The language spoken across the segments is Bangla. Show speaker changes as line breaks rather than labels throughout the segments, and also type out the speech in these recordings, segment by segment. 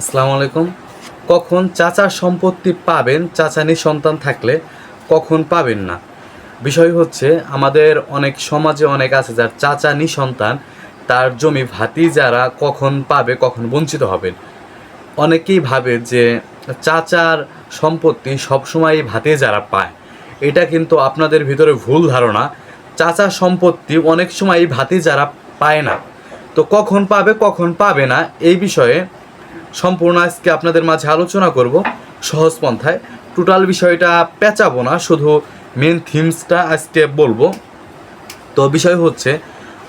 আসসালামু আলাইকুম। কখন চাচার সম্পত্তি পাবেন চাচা সন্তান থাকলে কখন পাবেন না? বিষয় হচ্ছে, আমাদের অনেক সমাজে অনেক আছে যার চাচা সন্তান, তার জমি ভাতি যারা কখন পাবে, কখন বঞ্চিত হবেন। অনেকেই ভাবে যে চাচার সম্পত্তি সবসময় ভাতে যারা পায়। এটা কিন্তু আপনাদের ভিতরে ভুল ধারণা। চাচা সম্পত্তি অনেক সময় ভাতি যারা পায় না। তো কখন পাবে কখন পাবে না, এই বিষয়ে সম্পূর্ণ আজকে আপনাদের মাঝে আলোচনা করব সহজ পন্থায়। টোটাল বিষয়টা পেঁচাবো না, শুধু মেন থিমসটা আজকে বলব। তো বিষয় হচ্ছে,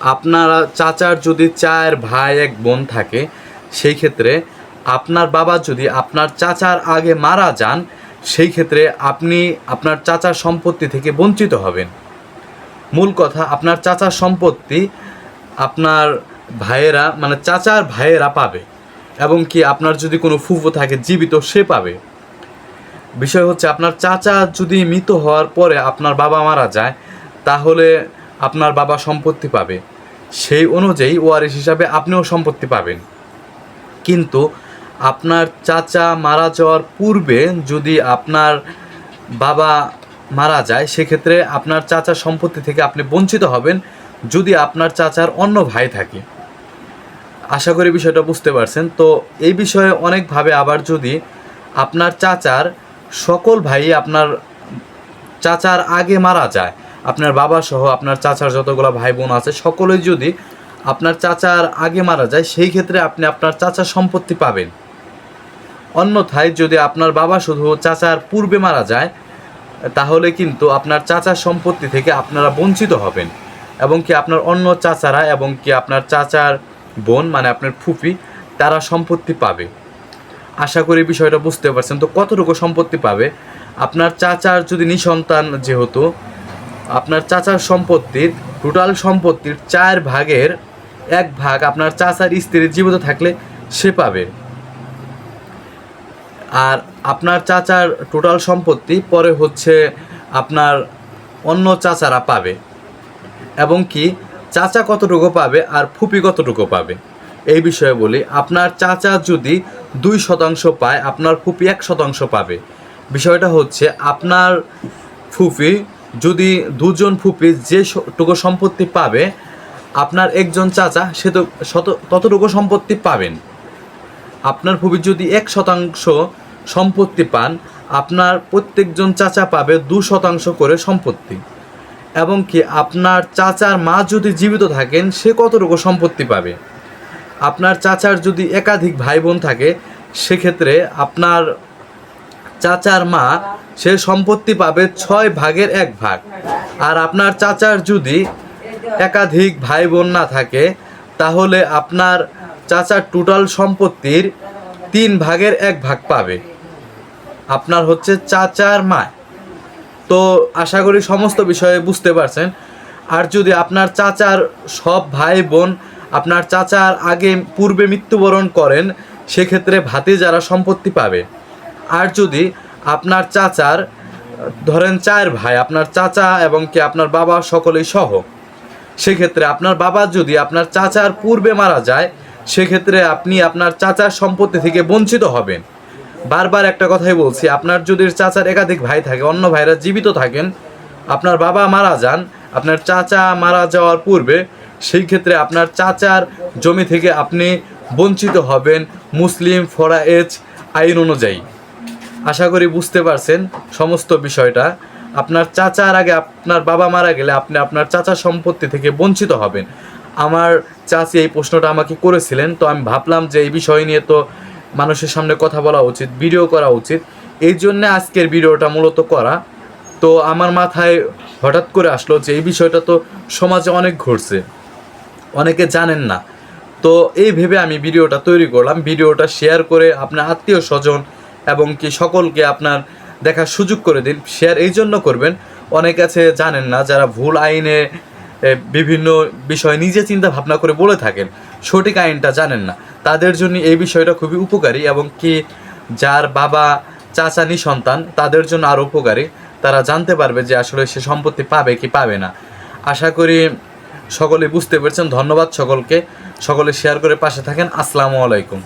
আপনারা চাচার যদি চার ভাই, এক বোন থাকে, সেই ক্ষেত্রে আপনার বাবা যদি আপনার চাচার আগে মারা যান, সেই ক্ষেত্রে আপনি আপনার চাচার সম্পত্তি থেকে বঞ্চিত হবেন। মূল কথা, আপনার চাচার সম্পত্তি আপনার ভাইয়েরা মানে চাচার ভাইয়েরা পাবে। এবং কি আপনার যদি কোনো ফুফু থাকে, জীবিত সে পাবে। বিষয় হচ্ছে, আপনার চাচা যদি মৃত হওয়ার পরে আপনার বাবা মারা যায়, তাহলে আপনার বাবা সম্পত্তি পাবে। সেই অনুযায়ী ওয়ারিশ হিসাবে আপনিও সম্পত্তি পাবেন। কিন্তু আপনার চাচা মারা যাওয়ার পূর্বে যদি আপনার বাবা মারা যায়, সেক্ষেত্রে আপনার চাচার সম্পত্তি থেকে আপনি বঞ্চিত হবেন, যদি আপনার চাচার অন্য ভাই থাকে। আশা করি বিষয়টা বুঝতে পারছেন। তো এই বিষয়ে অনেকভাবে আবার যদি আপনার চাচার সকল ভাই আপনার চাচার আগে মারা যায়, আপনার বাবা সহ আপনার চাচার যতগুলো ভাই বোন আছে, সকলেই যদি আপনার চাচার আগে মারা যায়, সেই ক্ষেত্রে আপনি আপনার চাচার সম্পত্তি পাবেন। অন্যথায় যদি আপনার বাবা শুধু চাচার পূর্বে মারা যায়, তাহলে কিন্তু আপনার চাচার সম্পত্তি থেকে আপনারা বঞ্চিত হবেন এবং কি আপনার অন্য চাচারা এবং কি আপনার চাচার বোন মানে আপনার ফুফি তারা সম্পত্তি পাবে। আশা করি বিষয়টা বুঝতে পারছেন। তো কতটুকু সম্পত্তি পাবে? আপনার চাচার যদি নিঃসন্তান যেহেতু, আপনার চাচার সম্পত্তির, টোটাল সম্পত্তির চার ভাগের এক ভাগ আপনার চাচার স্ত্রী জীবিত থাকলে সে পাবে। আর আপনার চাচার টোটাল সম্পত্তি পরে হচ্ছে আপনার অন্য চাচারা পাবে। এবং কি চাচা কতটুকু পাবে আর ফুপি কতটুকু পাবে? এই বিষয়ে বলি, আপনার চাচা যদি দুই শতাংশ পায়, আপনার ফুপি এক শতাংশ পাবে। বিষয়টা হচ্ছে, আপনার ফুপি যদি দুজন ফুপি যে টুকু সম্পত্তি পাবে, আপনার একজন চাচা সে তো শত, ততটুকু সম্পত্তি পাবেন। আপনার ফুপি যদি এক শতাংশ সম্পত্তি পান, আপনার প্রত্যেকজন চাচা পাবে দু শতাংশ করে সম্পত্তি। এবং কি আপনার চাচার মা যদি জীবিত থাকেন, সে কতটুকু সম্পত্তি পাবে? আপনার চাচার যদি একাধিক ভাই বোন থাকে, সেক্ষেত্রে আপনার চাচার মা, সে সম্পত্তি পাবে ছয় ভাগের এক ভাগ। আর আপনার চাচার যদি একাধিক ভাই বোন না থাকে, তাহলে আপনার চাচার টোটাল সম্পত্তির তিন ভাগের এক ভাগ পাবে। আপনার হচ্ছে চাচার মা। তো আশা করি সমস্ত বিষয়ে বুঝতে পারছেন। আর যদি আপনার চাচার সব ভাই বোন আপনার চাচার আগে পূর্বে মৃত্যুবরণ করেন, সেক্ষেত্রে ভাতে যারা সম্পত্তি পাবে। আর যদি আপনার চাচার, ধরেন চার ভাই, আপনার চাচা এবং কি আপনার বাবা সকলেই সহ, সেক্ষেত্রে আপনার বাবা যদি আপনার চাচার পূর্বে মারা যায়, সেক্ষেত্রে আপনি আপনার চাচার সম্পত্তি থেকে বঞ্চিত হবেন। বারবার একটা কথাই বলছি, আপনার যদি চাচার একাধিক ভাই থাকে, অন্য ভাইরা জীবিত থাকেন, আপনার বাবা মারা যান, আপনার চাচা মারা যাওয়ার পূর্বে, সেই ক্ষেত্রে আপনার চাচার জমি থেকে আপনি বঞ্চিত হবেন মুসলিম ফরায়েজ আইন অনুযায়ী। আশা করি বুঝতে পারছেন সমস্ত বিষয়টা। আপনার চাচার আগে আপনার বাবা মারা গেলে আপনি আপনার চাচার সম্পত্তি থেকে বঞ্চিত হবেন। আমার চাচি এই প্রশ্নটা আমাকে করেছিলেন, তো আমি ভাবলাম যে এই বিষয় নিয়ে তো মানুষের সামনে কথা বলা উচিত ভিডিও করা উচিত। এই জন্যে আজকের ভিডিওটা মূলত করা। তো আমার মাথায় হঠাৎ করে আসলো যে এই বিষয়টা তো সমাজে অনেক ঘটছে। অনেকে জানেন না। তো এই ভেবে আমি ভিডিওটা তৈরি করলাম। ভিডিওটা শেয়ার করে আপনার আত্মীয় স্বজন এবং কি সকলকে আপনার দেখার সুযোগ করে দিন। শেয়ার এই জন্য করবেন। অনেক আছে জানেন না, যারা ভুল আইনে বিভিন্ন বিষয় নিজে চিন্তা ভাবনা করে বলে থাকেন। সঠিক আইনটা জানেন না। তাদের জন্য এই বিষয়টা খুবই উপকারী এবং কি যার বাবা চাচানি সন্তান, তাদের জন্য আরও উপকারী। তারা জানতে পারবে যে আসলে সে সম্পত্তি পাবে কি পাবে না। আশা করি সকলে বুঝতে পেরেছেন। ধন্যবাদ সকলকে। সকলে শেয়ার করে পাশে থাকেন। আসসালামু আলাইকুম।